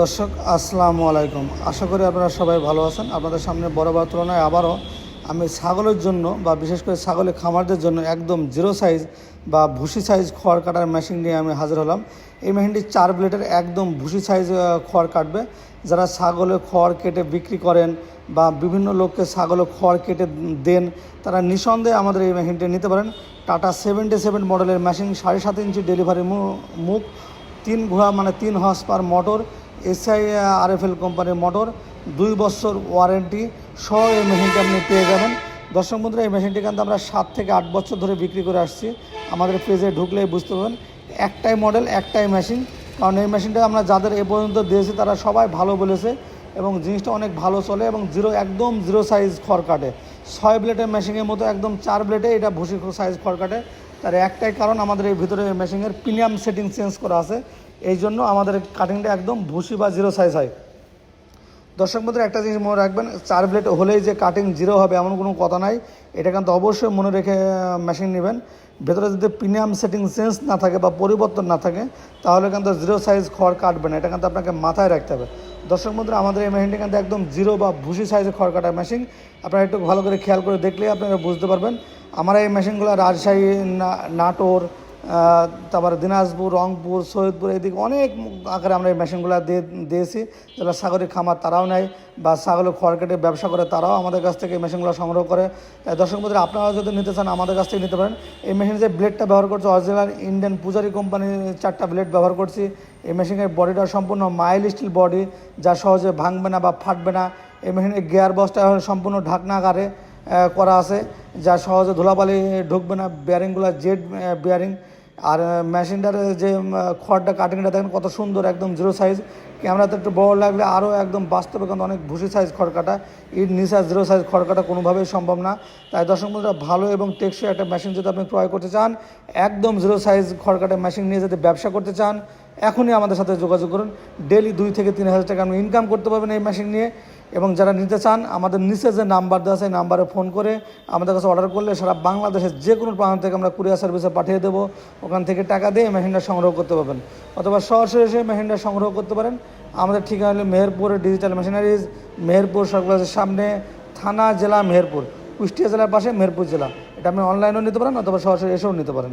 দর্শক, আসসালামু আলাইকুম। আশা করি আপনারা সবাই ভালো আছেন। আপনাদের সামনে বড় বড় তুলনায় আবারও আমি ছাগলের জন্য বা বিশেষ করে ছাগলের খামারদের জন্য একদম জিরো সাইজ বা ভুসি সাইজ খড় কাটার মেশিন নিয়ে আমি হাজির হলাম। এই মেশিনটি চার ব্লেডের একদম ভুসি সাইজ খড় কাটবে। যারা ছাগলের খড় কেটে বিক্রি করেন বা বিভিন্ন লোককে ছাগলের খড় কেটে দেন, তারা নিঃসন্দেহে আমাদের এই মেশিনটি নিতে পারেন। টাটা সেভেন্টি সেভেন মডেলের মেশিন, সাড়ে সাত ইঞ্চি ডেলিভারি মুখ, তিন ঘোড়া মানে তিন horse power motor SI, RFL কোম্পানির মোটর, দুই বছর ওয়ারেন্টি সহ এই মেশিনটি আপনি পেয়ে যাবেন। দর্শক বন্ধুরা, এই মেশিনটি কিন্তু আমরা সাত থেকে আট বছর ধরে বিক্রি করে আসছি। আমাদের পেজে ঢুকলেই বুঝতে পারবেন, একটাই মডেল একটাই মেশিন কারণ এই মেশিনটা আমরা যাদের এ পর্যন্ত দিয়েছি, তারা সবাই ভালো বলেছে এবং জিনিসটা অনেক ভালো চলে এবং জিরো একদম জিরো সাইজ খড় কাটে। ছয় ব্লেডের মেশিনের মতো একদম চার ব্লেডে এটা ভুসি সাইজ খড় কাটে। তার একটাই কারণ আমাদের এই ভিতরে মেশিনের প্রিমিয়াম সেটিং চেঞ্জ করা আছে। এই জন্য আমাদের কাটিংটা একদম ভুসি বা জিরো সাইজ হয়। দর্শক বন্ধুরা, একটা জিনিস মনে রাখবেন, চার ব্লেড হলেই যে কাটিং জিরো হবে এমন কোনো কথা নাই। এটা কিন্তু অবশ্যই মনে রেখে মেশিন নেবেন। ভেতরে যদি প্রিমিয়াম সেটিং চেঞ্জ না থাকে বা পরিবর্তন না থাকে, তাহলে কিন্তু জিরো সাইজ খড় কাটবে না। এটা কিন্তু আপনাকে মাথায় রাখতে হবে। দর্শক বন্ধুরা, আমাদের এই মেশিনটি কিন্তু একদম জিরো বা ভুসি সাইজের খড় কাটার মেশিন আপনারা একটু ভালো করে খেয়াল করে দেখলে আপনারা বুঝতে পারবেন। আমার এই মেশিনগুলো রাজশাহী, না- নাটোর তারপরে দিনাজপুর, রংপুর, সৈয়দপুর, এদিকে অনেক আকারে আমরা এই মেশিনগুলো দিয়ে দিয়েছি। যারা সাগরের খামার তারাও নেয় বা ছাগলের খড় কেটে ব্যবসা করে তারাও আমাদের কাছ থেকে এই মেশিনগুলো সংগ্রহ করে। দর্শক বন্ধুরা আপনারা যদি নিতে চান আমাদের কাছ থেকে নিতে পারেন। এই মেশিনের যে ব্লেডটা ব্যবহার করছে অরিজিনাল ইন্ডিয়ান পূজারি কোম্পানির চারটা ব্লেড ব্যবহার করছি। এই মেশিনের বডিটা সম্পূর্ণ মাইল স্টিল বডি যা সহজে ভাঙবে না বা ফাটবে না। এই মেশিনের গিয়ার বক্সটা সম্পূর্ণ ঢাকনা আকারে করা আছে, যা সহজে ধুলাবালি ঢুকবে না। বেয়ারিংগুলো জেড বেয়ারিং আর মেশিনটার যে খড়টা কাটিংটা দেখেন কত সুন্দর, একদম জিরো সাইজ ক্যামেরাতে একটু বড় লাগলে আরও একদম বাস্তবে কিন্তু অনেক ভুসি সাইজ খড় কাটা। ইট নিচা জিরো সাইজ খড় কাটা কোনোভাবেই সম্ভব না। তাই দর্শক বন্ধুরা, ভালো এবং টেকসই একটা মেশিন যদি আপনি ক্রয় করতে চান, একদম জিরো সাইজ খড় কাটা মেশিন নিয়ে যদি ব্যবসা করতে চান, এখনই আমাদের সাথে যোগাযোগ করুন। ডেলি দুই থেকে তিন হাজার টাকা আপনি ইনকাম করতে পারবেন এই মেশিন নিয়ে। এবং যারা নিতে চান, আমাদের নিচে যে নাম্বার দেওয়া এই নাম্বারে ফোন করে আমাদের কাছে অর্ডার করলে সারা বাংলাদেশের যে কোনো প্রান্ত থেকে আমরা কুরিয়ার সার্ভিসে পাঠিয়ে দেবো। ওখান থেকে টাকা দিয়ে মেশিনটা সংগ্রহ করতে পারবেন। অথবা সরাসরি এসে মেশিনটা সংগ্রহ করতে পারেন। আমাদের ঠিকানা হলো মেহেরপুর ডিজিটাল মেশিনারিজ, মেহেরপুর সরকারের সামনে থানা জেলা মেহেরপুর, কুষ্টিয়া জেলার পাশে মেহেরপুর জেলা। এটা আপনি অনলাইনেও নিতে পারেন অথবা সরাসরি এসেও নিতে পারেন।